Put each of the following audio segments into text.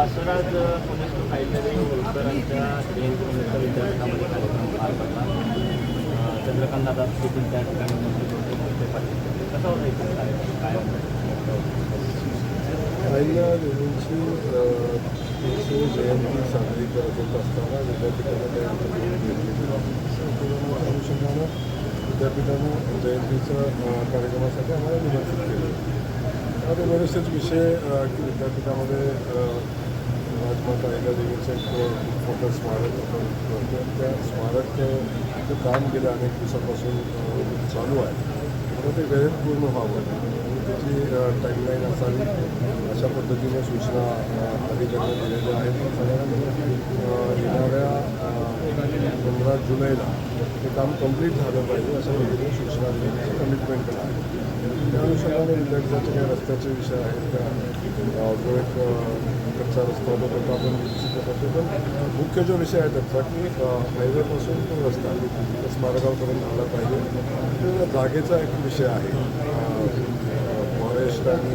Sir आज पुण्यात साहित्य होळकरांच्या जयंतीनिमित्त विद्यापीठामध्ये कार्यक्रम पार पडला. चंद्रकांत दादा देखील त्या ठिकाणी उपस्थित होते मोठे पाटील कसा होता इकडे कार्यक्रम? काय त्यांची जयंती साजरी करत होत असताना विद्यापीठामध्ये अनुषंगानं जयंतीचं कार्यक्रमासाठी आम्हाला निमंत्रित केलं त्यामध्ये बरेचसेच विषय की विद्यापीठामध्ये महात्मा राजमाता अहिल्या देवीचं एक मोठं स्मारक होतं. त्या स्मारकचं काम गेल्या अनेक दिवसापासून चालू आहे. म्हणून ते वेळेत पूर्ण व्हावं. त्याची टाईमलाईन असावी अशा पद्धतीने सूचना अधिकाऱ्यांना दिलेल्या आहेत. साधारण येणाऱ्या पंधरा जुलैला हे काम कंप्लीट झालं पाहिजे अशा पद्धतीने सूचना दिल्याची कमिटमेंट केलं आहे त्या अनुषंगाने काही रस्त्याचे विषय आहेत त्या जो एक अ, कच्चा रस्ता होता त्याचा आपण विकसित करतो पण मुख्य जो विषय आहे त्याचा की हायवेपासून तो रस्ता तो स्मारकापर्यंत आला पाहिजे तर जागेचा एक विषय आहे फॉरेस्ट आणि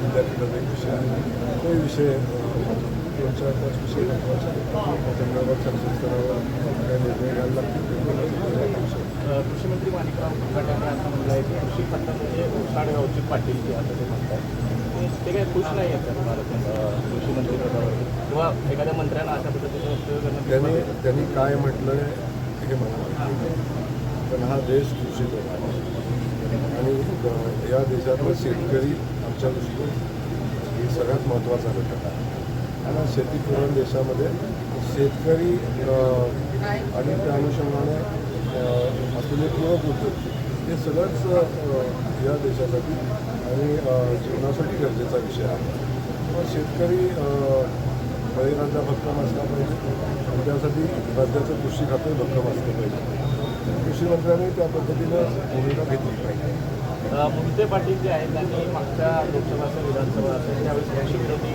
विद्यापीठाचा एक विषय आहे तो विषय अ, पाच विषय महत्त्वाचे चर्चा त्या काही निर्णय घ्यायला लागतील कृषी मंत्री माणिकराव फुलकाट्यांनी असं म्हणलं आहे की कृषी खात्यामध्ये साडेगावची पाटील जे असं ते म्हणतात ते- काही खुश नाही. आहेत त्या भारत कृषी मंत्री पदावरती किंवा एखाद्या मंत्र्यांना अशा पद्धतीचं त्यांनी त्यांनी काय म्हटलं हे मला पण हा देश कृषी आणि या देशातला शेतकरी आमच्या दृष्टीने हे सगळ्यात महत्त्वाचा घटक आहे. आणि शेतीपूर्ण देशामध्ये शेतकरी आणि त्या अनुषंगाने असलेले पूरक उद्योग हे सगळंच या देशासाठी आणि जीवनासाठी गरजेचा विषय आहे शेतकरी बळीराजा भक्कम असला पाहिजे आणि त्यासाठी राज्याचं कृषी खातं भक्कम असलं पाहिजे कृषी मंत्र्यांनी त्या पद्धतीनं भूमिका घेतली पाहिजे अ, पाटील जे आहेत त्यांनी मागच्या लोकसभा असेल विधानसभा असेल त्यावेळेस कृषी विरोधी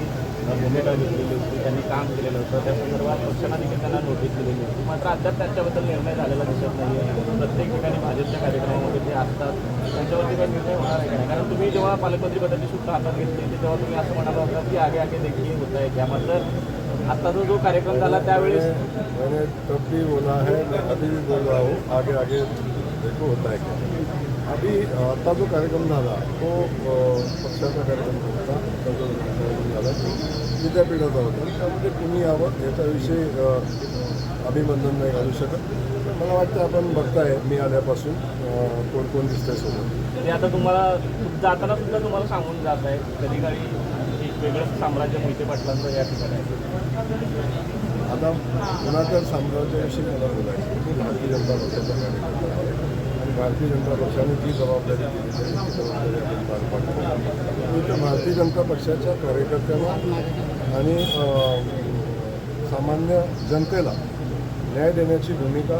भूमिका घेतलेली होती त्यांनी काम केलेलं होतं त्या संदर्भात पक्षांना देखील त्यांना नोटीस दिलेली होती मात्र अद्याप त्यांच्याबद्दल निर्णय झालेला दिसत नाही आहे प्रत्येक ठिकाणी भाजपच्या कार्यक्रमामध्ये ते असतात त्यांच्यावरती काही निर्णय होणार आहे नाही कारण तुम्ही जेव्हा पालकमंत्रीपदाची सूत्र हातात घेतली होती तेव्हा तुम्ही असं म्हणाला होता की आगे आगे देखील होत आहे त्या मात्र आत्ताचा जो कार्यक्रम झाला त्यावेळेस मैंने तब भी बोला है मैं अभी भी बोल रहा हूँ आगे आगे देखो होता है क्या अभी आता जो कार्यक्रम झाला तो पक्षाचा कार्यक्रम नव्हता आता जो कार्यक्रम झाला विद्यापीठाचा होता त्यामध्ये कुणी यावं याच्याविषयी अभिनंदन नाही घालू शकत. मला वाटतं आपण बघताय मी आल्यापासून कोण कोण दिसतंय सोबत आता तुम्हाला जाताना सुद्धा तुम्हाला सांगून जात आहे कधी काळी एक वेगळंच साम्राज्य मोहिते पाटलांचं या ठिकाणी आहे. आता कुणाच्या साम्राज्याविषयी मला बोलायचं मी भारतीय जनता पक्षाचा कार्यकर्ता आहे आणि भारतीय जनता पक्षाने जी जबाबदारी दिली आहे ती जबाबदारी आपण पार भारतीय जनता पक्षाच्या कार्यकर्त्यांना आणि सामान्य जनतेला न्याय देण्याची भूमिका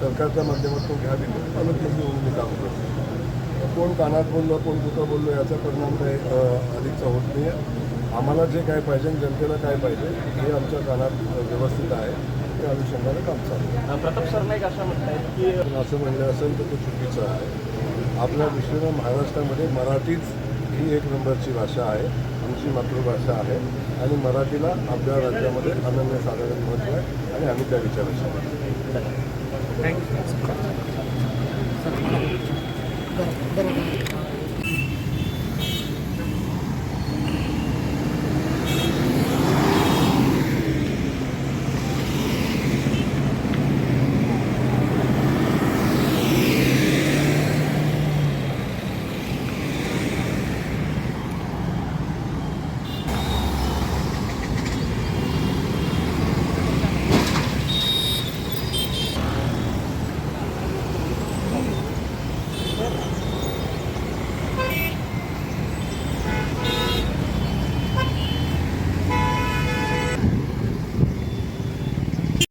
सरकारच्या माध्यमातून घ्यावी पालकमंत्री म्हणून मी काम करतो. कोण कानात बोललं कोण कुठं बोललं याचा परिणाम काही अधिकचा होत नाही आहे आम्हाला जे काय पाहिजे आणि जनतेला काय पाहिजे हे आमच्या कानात व्यवस्थित आहे. त्या अनुषंगाने काम चालू प्रताप सरनाईक असं की पण असं म्हणलं असेल तर ते चुकीचं आहे. आपल्या दृष्टीनं महाराष्ट्रामध्ये मराठीच ही एक नंबरची भाषा आहे. आमची मातृभाषा आहे. आणि मराठीला आपल्या राज्यामध्ये अनन्यसाधारण महत्त्व आहे आणि आम्ही त्या विचाराशी आहोत.